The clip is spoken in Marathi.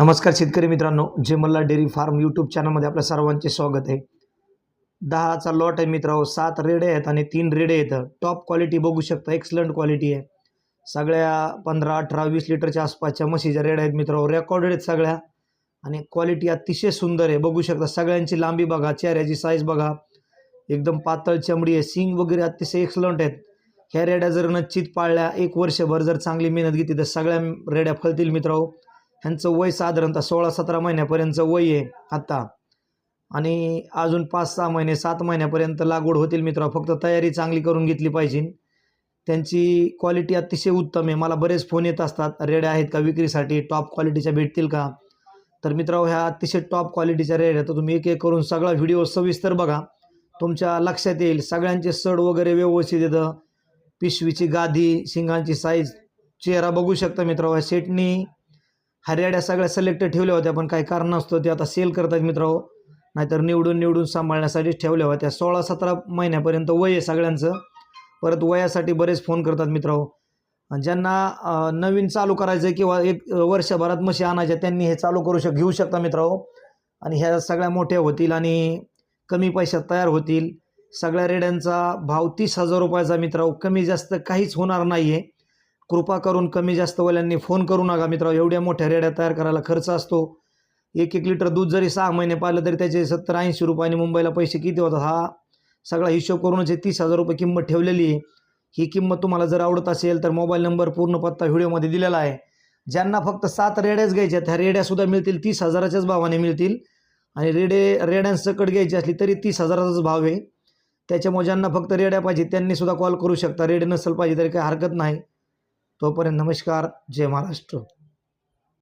नमस्कार शेतकरी मित्रांनो जे मल्ला डेअरी फार्म यूट्यूब चॅनलमध्ये आपल्या सर्वांचे स्वागत आहे. दहाचा लॉट आहे मित्रांनो सात रेडे आहेत आणि तीन रेडे आहेत. टॉप क्वालिटी बघू शकता एक्सलंट क्वालिटी आहे. सगळ्या पंधरा अठरा वीस लिटरच्या आसपासच्या म्हशीच्या रेड आहेत मित्रांनो रेकॉर्डेड आहेत सगळ्या. आणि क्वालिटी अतिशय सुंदर आहे. बघू शकता सगळ्यांची लांबी बघा चेहऱ्याची साईज बघा. एकदम पातळ चमडी आहे सिंग वगैरे अतिशय एक्सलंट आहेत. ह्या रेड्या जर नच्चित पाळल्या एक वर्षभर जर चांगली मेहनत घेतली तर सगळ्या रेड्या फळतील मित्रांनो. ह्यांचं वय साधारणतः सोळा सतरा महिन्यापर्यंतचं वय आहे आत्ता आणि अजून पाच सहा महिने सात महिन्यापर्यंत लागवड होतील मित्र फक्त तयारी चांगली करून घेतली पाहिजे. त्यांची क्वालिटी अतिशय उत्तम आहे. मला बरेच फोन येत असतात. रेड्या आहेत का विक्रीसाठी? टॉप क्वालिटीच्या भेटतील का? तर मित्रांनो ह्या अतिशय टॉप क्वालिटीच्या रेड्या तर तुम्ही एक एक करून सगळा व्हिडिओ सविस्तर बघा. तुमच्या लक्षात येईल. सगळ्यांचे सड वगैरे व्यवस्थित येतं. पिशवीची गादी शिंगांची साईज चेहरा बघू शकता मित्रांनो. सेटनी हरियाड्या सगळ्या सिलेक्ट ठेवल्या होत्या पण काही कारण नसतं. ते आता सेल करतात मित्रांनो. नाहीतर निवडून निवडून सांभाळण्यासाठीच ठेवल्या होत्या. सोळा सतरा महिन्यापर्यंत वय आहे सगळ्यांचं. परत वयासाठी बरेच फोन करतात मित्रांनो. आणि ज्यांना नवीन चालू करायचं आहे किंवा एक वर्षभरात म्हशी आणायच्या त्यांनी हे चालू करू शक घेऊ शकता मित्रांनो. आणि ह्या सगळ्या मोठ्या होतील आणि कमी पैशात तयार होतील. सगळ्या रेड्यांचा भाव तीस हजार रुपयाचा मित्रांनो. कमी जास्त काहीच होणार नाही आहे कृपा करून कमी जास्त वाल्यांनी फोन करू नका मित्रांनो. एवढ्या मोठ्या रेड्या तयार करायला खर्च असतो. एक एक लिटर दूध जरी सहा महिने पाहिलं तरी त्याचे सत्तर ऐंशी रुपयाने मुंबईला पैसे किती होतात? हा सगळा हिशोब करूनच हे तीस हजार रुपये किंमत ठेवलेली आहे. ही किंमत तुम्हाला जर आवडत असेल तर मोबाईल नंबर पूर्ण पत्ता व्हिडिओमध्ये दिलेला आहे. ज्यांना फक्त सात रेड्याच घ्यायच्या त्या रेड्यासुद्धा मिळतील तीस हजाराच्याच भावाने मिळतील. आणि रेडे रेड्यांसकट घ्यायची असली तरी तीस हजाराचाच भाव आहे. त्याच्यामुळे ज्यांना फक्त रेड्या पाहिजे त्यांनीसुद्धा कॉल करू शकता. रेडे नसेल पाहिजे तरी काही हरकत नाही. तोपर्यंत नमस्कार जय महाराष्ट्र.